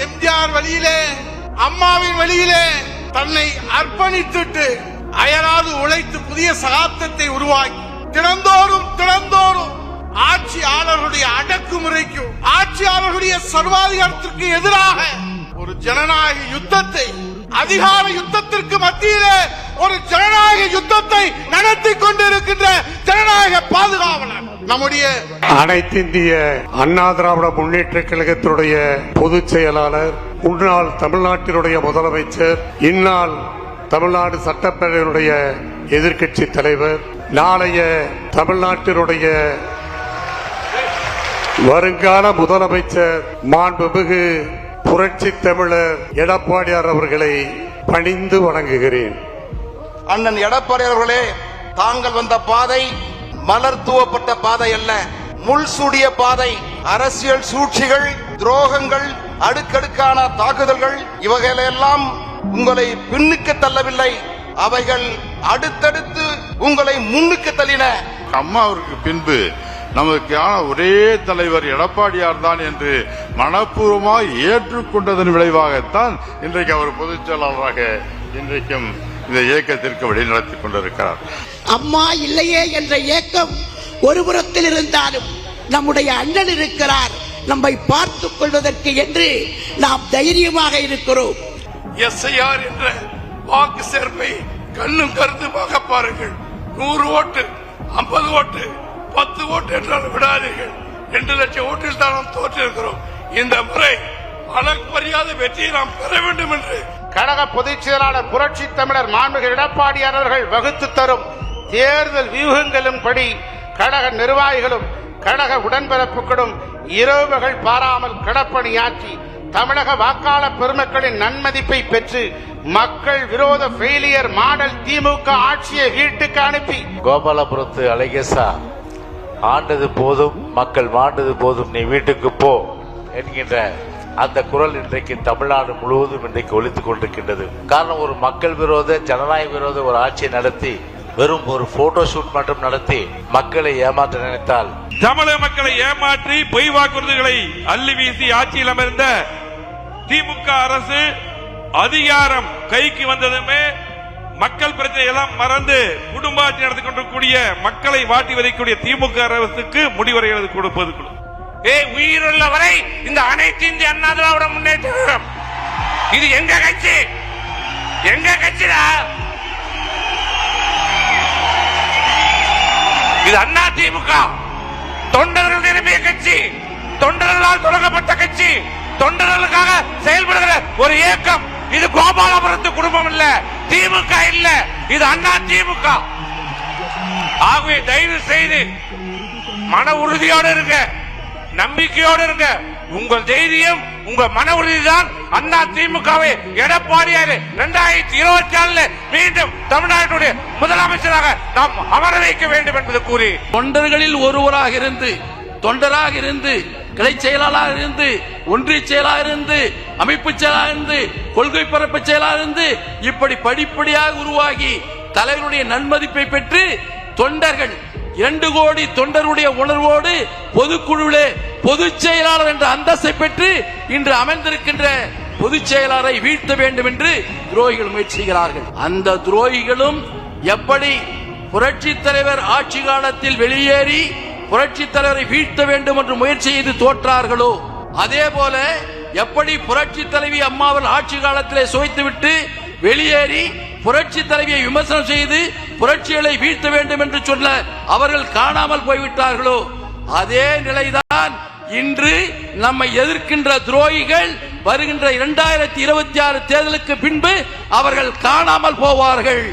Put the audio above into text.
எம்ஜிஆர் வழியிலே அம்மாவின் வழியிலே தன்னை அர்ப்பணித்துட்டு அயராது உழைத்து புதிய சகாப்தத்தை உருவாக்கி தினந்தோறும் தினந்தோறும் ஆட்சியாளர்களுடைய அடக்குமுறைக்கும் ஆட்சியாளர்களுடைய சர்வாதிகாரத்திற்கு எதிராக ஒரு ஜனநாயக யுத்தத்தை அதிகார யுத்தத்திற்கு மத்தியிலே ஒரு ஜனநாயக யுத்தத்தை நடத்தி கொண்டிருக்கின்ற ஜனநாயக பாதுகாவலர். நம்முடைய அனைத்து இந்திய அண்ணா திராவிட முன்னேற்ற கழகத்தினுடைய பொதுச் செயலாளர் முன்னாள் தமிழ்நாட்டினுடைய முதலமைச்சர் இந்நாள் தமிழ்நாடு சட்டப்பேரவையினுடைய எதிர்க்கட்சி தலைவர் நாளைய தமிழ்நாட்டினுடைய வருங்கால முதலமைச்சர் மாண்புமிகு புரட்சி தமிழர் எடப்பாடியார் அவர்களை பணிந்து வணங்குகிறேன். அண்ணன் எடப்பாடி அவர்களே தாங்கள் வந்த பாதை மலர் தூவப்பட்ட பாதை அல்ல. முள் சூடிய பாதை அரசியல் சூழ்ச்சிகள் துரோகங்கள் அடுக்கடுக்கான தாக்குதல்கள் இவைகளெல்லாம் உங்களை பின்னுக்கு தள்ளவில்லை. அவைகள் அடுத்தடுத்து உங்களை முன்னுக்கு தள்ளின. அம்மாவிற்கு பின்பு நமக்கான ஒரே தலைவர் எடப்பாடியார் தான் என்று மனப்பூர்வமாக ஏற்றுக்கொண்டதன் விளைவாகத்தான் இன்றைக்கு அவர் பொதுச் செயலாளராக இன்றைக்கும் இந்த இயக்கத்திற்கு வழிநடத்தி கொண்டிருக்கிறார். அம்மா இல்லையே என்ற ஏக்கம் ஒரு புறத்தில் இருந்தாலும் நம்முடைய அண்ணன் இருக்கிறார். நம்மை பார்த்துக் கொள்வதற்கு என்று நாம் தைரியமாக இருக்கிறோம். எஸ்ஐஆர் என்ற வாக்கு சேர்ப்பை கண்ணும் கருத்துமாக பாருங்கள். நூறு ஓட்டு ஐம்பது ஓட்டு பத்து ஓட்டு என்றால் விடாதீர்கள். ரெண்டு லட்சம் ஓட்டில் தான் நாம் தோற்றிருக்கிறோம். இந்த முறை அளப்பறியாத வெற்றியை நாம் பெற வேண்டும் என்று கழக பொதுச் செயலாளர் புரட்சி தமிழர் மாண்புமிகு எடப்பாடியார் அவர்கள் வகுத்து தரும் தேர்தல் வியூகங்களும் படி கழக நிர்வாகிகளும் கழக உடன்பிறப்புகளும் இரவுகள் பாராமல் கடப்பணியாற்றி தமிழக வாக்காளர் பெருமக்களின் நன்மதிப்பை பெற்று மக்கள் விரோத ஃபெயிலியர் மாடல் திமுக ஆட்சியை வீட்டுக்கு அனுப்பி. கோபாலபுரத்து அழகேசா ஆண்டது போதும் மக்கள் மாண்டது போதும் நீ வீட்டுக்கு போ என்கின்ற அந்த குரல் இன்றைக்கு தமிழ்நாடு முழுவதும் இன்றைக்கு ஒழித்துக் கொண்டிருக்கின்றது. காரணம் ஒரு மக்கள் விரோத ஜனநாயக விரோத ஒரு ஆட்சியை நடத்தி வெறும் ஒரு போட்டோ ஷூட் மட்டும் நடத்தி மக்களை ஏமாற்ற நினைத்தால். தமிழக மக்களை ஏமாற்றி பொய் வாக்குறுதிகளை அள்ளி வீசி ஆட்சியில் அமர்ந்த திமுக அரசு அதிகாரம் கைக்கு வந்ததுமே மக்கள் பிரச்சனை எல்லாம் மறந்து குடும்ப ஆட்சி நடத்தி கொண்டிருக்கூடிய மக்களை வாட்டி வதைக்கூடிய திமுக அரசுக்கு முடிவரை எழுதி கொடுப்பது ஏ உயிருள்ள வரை இந்த அனைத்து இந்திய அண்ணா திராவிட முன்னேற்ற இது எங்க கட்சி? எங்க கட்சிடா? இது அண்ணா திமுக. தொண்டர்கள் நிரம்பிய கட்சி. தொண்டர்களால் தொடங்கப்பட்ட கட்சி. தொண்டர்களுக்காக செயல்படுகிற ஒரு இயக்கம். இது கோபாலபுரத்து குடும்பம் இல்ல திமுக இல்ல இது அண்ணா திமுக. ஆகவே தயவு செய்து மன உறுதியோடு இருக்க நம்பிக்கையோடு இருங்க. உங்கள் தைரியம் உங்க மன உறுதிதான் அண்ணா திமுகவை எடப்பாடியார் இரண்டாயிரத்தி இருபத்தி ஆறுல மீண்டும் தமிழ்நாட்டுடைய முதலமைச்சராக நாம் அமர வைக்க வேண்டும் என்பது கூறி தொண்டர்களில் ஒருவராக இருந்து தொண்டராக இருந்து கிளை செயலாளராக இருந்து ஒன்றிய செயலாக இருந்து அமைப்பு செயலாக இருந்து கொள்கை பரப்பு செயலாக இருந்து இப்படி படிப்படியாக உருவாகி தலைவருடைய நன்மதிப்பை பெற்று தொண்டர்கள் இரண்டு கோடி தொண்டருடைய உணர்வோடு பொதுக்குழுவிலே பொதுச் செயலாளர் என்ற அந்தஸ்தை பெற்று இன்று அமர்ந்திருக்கின்ற பொதுச் செயலாளரை வீழ்த்த வேண்டும் என்று துரோகிகள் முயற்சிக்கிறார்கள் அந்த துரோகிகளும் எப்படி புரட்சி தலைவர் ஆட்சி காலத்தில் வெளியேறி புரட்சி தலைவரை வீழ்த்த வேண்டும் என்று முயற்சி செய்து தோற்றார்களோ அதே போல எப்படி புரட்சி தலைவி அம்மாவர் ஆட்சி காலத்திலே சுவைத்துவிட்டு வெளியேறி புரட்சி தலைவியை விமர்சனம் செய்து புரட்சிகளை வீழ்த்த வேண்டும் என்று சொல்ல அவர்கள் காணாமல் போய்விட்டார்களோ அதே நிலைதான் இன்று நம்மை எதிர்க்கின்ற துரோகிகள் வருகின்ற இரண்டாயிரத்தி இருபத்தி ஆறு தேர்தலுக்கு பின்பு அவர்கள் காணாமல் போவார்கள்.